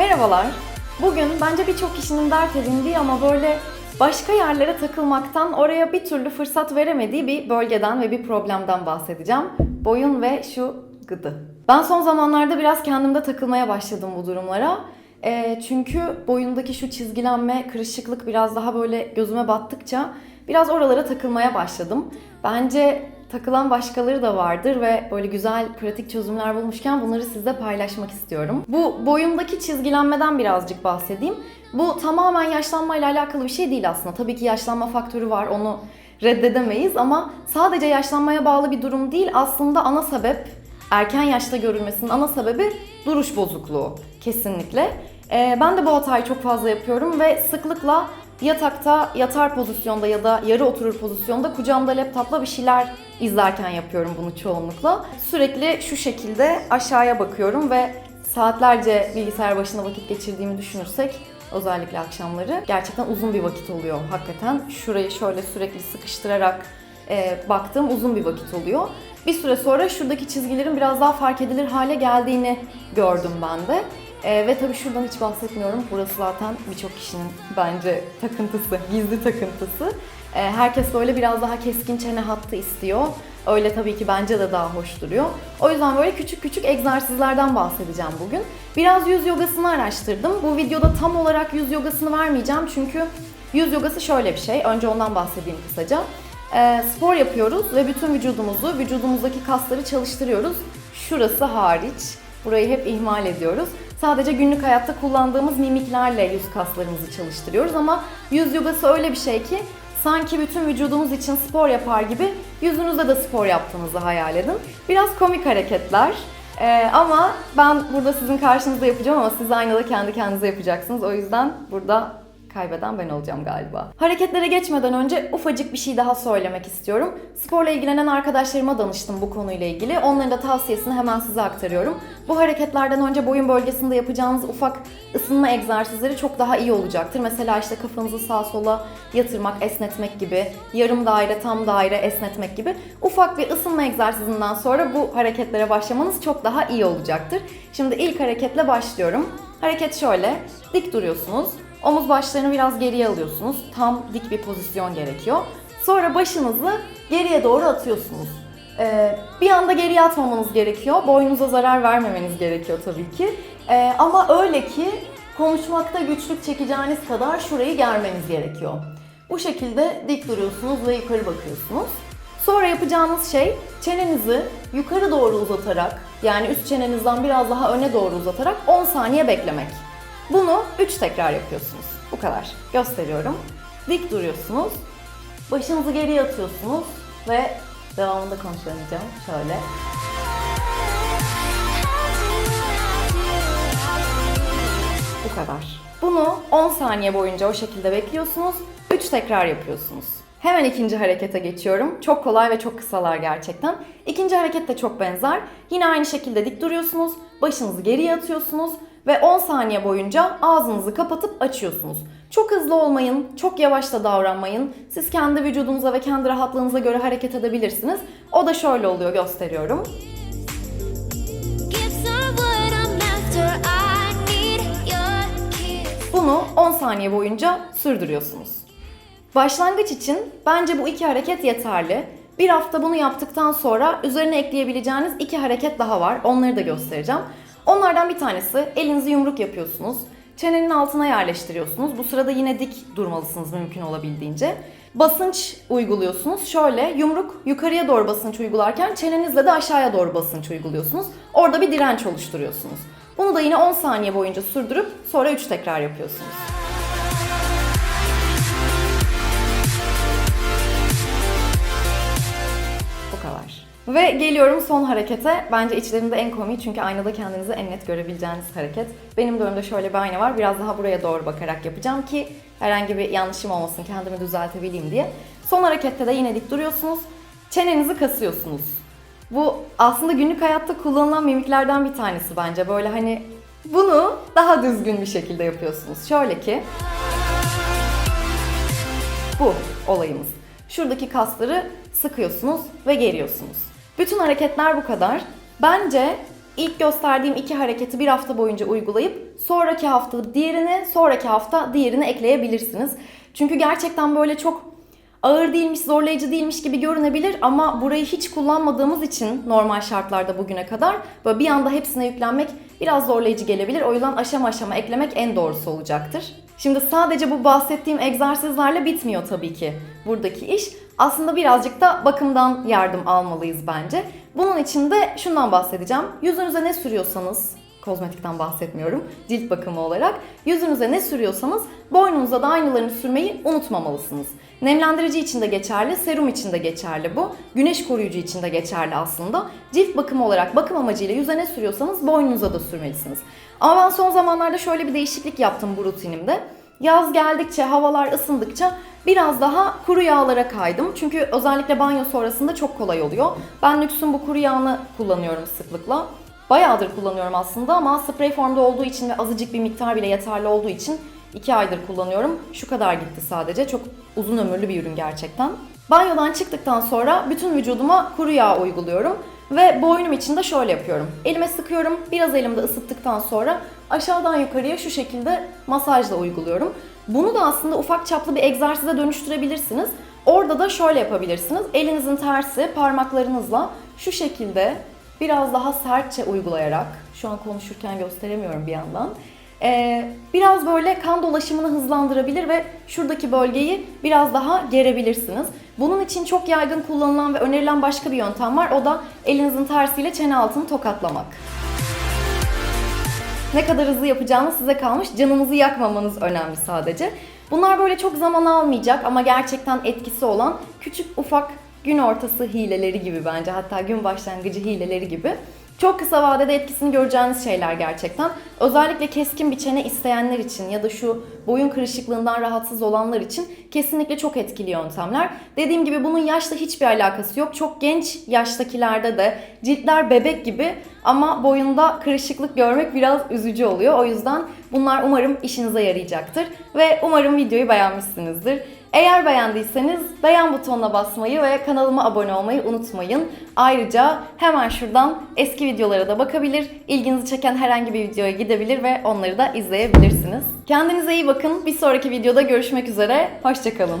Merhabalar. Bugün bence birçok kişinin dert edindiği ama böyle başka yerlere takılmaktan oraya bir türlü fırsat veremediği bir bölgeden ve bir problemden bahsedeceğim. Boyun ve şu gıdı. Ben son zamanlarda biraz kendimde takılmaya başladım bu durumlara. Ee, çünkü boyundaki şu çizgilenme, kırışıklık biraz daha böyle gözüme battıkça biraz oralara takılmaya başladım. Bence takılan başkaları da vardır ve böyle güzel pratik çözümler bulmuşken bunları sizle paylaşmak istiyorum. Bu boyundaki çizgilenmeden birazcık bahsedeyim. Bu tamamen yaşlanmayla alakalı bir şey değil aslında. Tabii ki yaşlanma faktörü var onu reddedemeyiz ama sadece yaşlanmaya bağlı bir durum değil. Aslında ana sebep erken yaşta görülmesinin ana sebebi duruş bozukluğu kesinlikle. Ee, ben de bu hatayı çok fazla yapıyorum ve sıklıkla yatakta yatar pozisyonda ya da yarı oturur pozisyonda kucağımda laptopla bir şeyler izlerken yapıyorum bunu çoğunlukla. Sürekli şu şekilde aşağıya bakıyorum ve saatlerce bilgisayar başında vakit geçirdiğimi düşünürsek özellikle akşamları gerçekten uzun bir vakit oluyor hakikaten. Şurayı şöyle sürekli sıkıştırarak e, baktığım uzun bir vakit oluyor. Bir süre sonra şuradaki çizgilerin biraz daha fark edilir hale geldiğini gördüm ben de. E, ve tabii şuradan hiç bahsetmiyorum. Burası zaten birçok kişinin bence takıntısı, gizli takıntısı. E, herkes böyle biraz daha keskin çene hattı istiyor. Öyle tabii ki bence de daha hoş duruyor. O yüzden böyle küçük küçük egzersizlerden bahsedeceğim bugün. Biraz yüz yogasını araştırdım. Bu videoda tam olarak yüz yogasını vermeyeceğim çünkü yüz yogası şöyle bir şey. Önce ondan bahsedeyim kısaca. E, spor yapıyoruz ve bütün vücudumuzu, vücudumuzdaki kasları çalıştırıyoruz. Şurası hariç. Burayı hep ihmal ediyoruz. Sadece günlük hayatta kullandığımız mimiklerle yüz kaslarımızı çalıştırıyoruz ama yüz yogası öyle bir şey ki sanki bütün vücudumuz için spor yapar gibi yüzünüzde de spor yaptığınızı hayal edin. Biraz komik hareketler. Ee, ama ben burada sizin karşınızda yapacağım ama siz aynada kendi kendinize yapacaksınız. O yüzden burada kaybeden ben olacağım galiba. Hareketlere geçmeden önce ufacık bir şey daha söylemek istiyorum. Sporla ilgilenen arkadaşlarıma danıştım bu konuyla ilgili. Onların da tavsiyesini hemen size aktarıyorum. Bu hareketlerden önce boyun bölgesinde yapacağınız ufak ısınma egzersizleri çok daha iyi olacaktır. Mesela işte kafanızı sağa sola yatırmak, esnetmek gibi, yarım daire, tam daire esnetmek gibi ufak bir ısınma egzersizinden sonra bu hareketlere başlamanız çok daha iyi olacaktır. Şimdi ilk hareketle başlıyorum. Hareket şöyle, dik duruyorsunuz. Omuz başlarını biraz geriye alıyorsunuz. Tam dik bir pozisyon gerekiyor. Sonra başınızı geriye doğru atıyorsunuz. Ee, bir anda geriye atmamanız gerekiyor. Boynunuza zarar vermemeniz gerekiyor tabii ki. Ee, ama öyle ki konuşmakta güçlük çekeceğiniz kadar şurayı germeniz gerekiyor. Bu şekilde dik duruyorsunuz ve yukarı bakıyorsunuz. Sonra yapacağınız şey çenenizi yukarı doğru uzatarak yani üst çenenizden biraz daha öne doğru uzatarak 10 saniye beklemek. Bunu 3 tekrar yapıyorsunuz. Bu kadar. Gösteriyorum. Dik duruyorsunuz. Başınızı geriye atıyorsunuz ve devamında konuşamayacağım. Şöyle. Bu kadar. Bunu 10 saniye boyunca o şekilde bekliyorsunuz. 3 tekrar yapıyorsunuz. Hemen ikinci harekete geçiyorum. Çok kolay ve çok kısalar gerçekten. İkinci hareket de çok benzer. Yine aynı şekilde dik duruyorsunuz. Başınızı geriye atıyorsunuz ve 10 saniye boyunca ağzınızı kapatıp açıyorsunuz. Çok hızlı olmayın, çok yavaş da davranmayın. Siz kendi vücudunuza ve kendi rahatlığınıza göre hareket edebilirsiniz. O da şöyle oluyor gösteriyorum. Bunu 10 saniye boyunca sürdürüyorsunuz. Başlangıç için bence bu iki hareket yeterli. Bir hafta bunu yaptıktan sonra üzerine ekleyebileceğiniz iki hareket daha var. Onları da göstereceğim. Onlardan bir tanesi elinizi yumruk yapıyorsunuz. Çenenin altına yerleştiriyorsunuz. Bu sırada yine dik durmalısınız mümkün olabildiğince. Basınç uyguluyorsunuz. Şöyle yumruk yukarıya doğru basınç uygularken çenenizle de aşağıya doğru basınç uyguluyorsunuz. Orada bir direnç oluşturuyorsunuz. Bunu da yine 10 saniye boyunca sürdürüp sonra 3 tekrar yapıyorsunuz. Ve geliyorum son harekete. Bence içlerinde en komik çünkü aynada kendinizi en net görebileceğiniz hareket. Benim de önümde şöyle bir ayna var. Biraz daha buraya doğru bakarak yapacağım ki herhangi bir yanlışım olmasın, kendimi düzeltebileyim diye. Son harekette de yine dik duruyorsunuz. Çenenizi kasıyorsunuz. Bu aslında günlük hayatta kullanılan mimiklerden bir tanesi bence. Böyle hani bunu daha düzgün bir şekilde yapıyorsunuz. Şöyle ki bu olayımız. Şuradaki kasları sıkıyorsunuz ve geriyorsunuz. Bütün hareketler bu kadar. Bence ilk gösterdiğim iki hareketi bir hafta boyunca uygulayıp sonraki hafta diğerini, sonraki hafta diğerini ekleyebilirsiniz. Çünkü gerçekten böyle çok ağır değilmiş, zorlayıcı değilmiş gibi görünebilir ama burayı hiç kullanmadığımız için normal şartlarda bugüne kadar böyle bir anda hepsine yüklenmek biraz zorlayıcı gelebilir. O yüzden aşama aşama eklemek en doğrusu olacaktır. Şimdi sadece bu bahsettiğim egzersizlerle bitmiyor tabii ki buradaki iş. Aslında birazcık da bakımdan yardım almalıyız bence. Bunun için de şundan bahsedeceğim. Yüzünüze ne sürüyorsanız, kozmetikten bahsetmiyorum, cilt bakımı olarak. Yüzünüze ne sürüyorsanız boynunuza da aynılarını sürmeyi unutmamalısınız. Nemlendirici için de geçerli, serum için de geçerli bu. Güneş koruyucu için de geçerli aslında. Cilt bakımı olarak bakım amacıyla yüze ne sürüyorsanız boynunuza da sürmelisiniz. Ama ben son zamanlarda şöyle bir değişiklik yaptım bu rutinimde. Yaz geldikçe, havalar ısındıkça biraz daha kuru yağlara kaydım. Çünkü özellikle banyo sonrasında çok kolay oluyor. Ben Lüks'ün bu kuru yağını kullanıyorum sıklıkla. Bayağıdır kullanıyorum aslında ama sprey formda olduğu için ve azıcık bir miktar bile yeterli olduğu için 2 aydır kullanıyorum. Şu kadar gitti sadece. Çok uzun ömürlü bir ürün gerçekten. Banyodan çıktıktan sonra bütün vücuduma kuru yağ uyguluyorum. Ve boynum için de şöyle yapıyorum. Elime sıkıyorum. Biraz elimde ısıttıktan sonra aşağıdan yukarıya şu şekilde masajla uyguluyorum. Bunu da aslında ufak çaplı bir egzersize dönüştürebilirsiniz. Orada da şöyle yapabilirsiniz. Elinizin tersi parmaklarınızla şu şekilde biraz daha sertçe uygulayarak, şu an konuşurken gösteremiyorum bir yandan. Ee, biraz böyle kan dolaşımını hızlandırabilir ve şuradaki bölgeyi biraz daha gerebilirsiniz. Bunun için çok yaygın kullanılan ve önerilen başka bir yöntem var. O da elinizin tersiyle çene altını tokatlamak. Ne kadar hızlı yapacağınız size kalmış. Canınızı yakmamanız önemli sadece. Bunlar böyle çok zaman almayacak ama gerçekten etkisi olan küçük ufak gün ortası hileleri gibi bence. Hatta gün başlangıcı hileleri gibi. Çok kısa vadede etkisini göreceğiniz şeyler gerçekten. Özellikle keskin bir çene isteyenler için ya da şu boyun kırışıklığından rahatsız olanlar için kesinlikle çok etkili yöntemler. Dediğim gibi bunun yaşla hiçbir alakası yok. Çok genç yaştakilerde de ciltler bebek gibi ama boyunda kırışıklık görmek biraz üzücü oluyor. O yüzden bunlar umarım işinize yarayacaktır ve umarım videoyu beğenmişsinizdir. Eğer beğendiyseniz beğen butonuna basmayı ve kanalıma abone olmayı unutmayın. Ayrıca hemen şuradan eski videolara da bakabilir, ilginizi çeken herhangi bir videoya gidebilir ve onları da izleyebilirsiniz. Kendinize iyi bakın. Bir sonraki videoda görüşmek üzere. Hoşçakalın.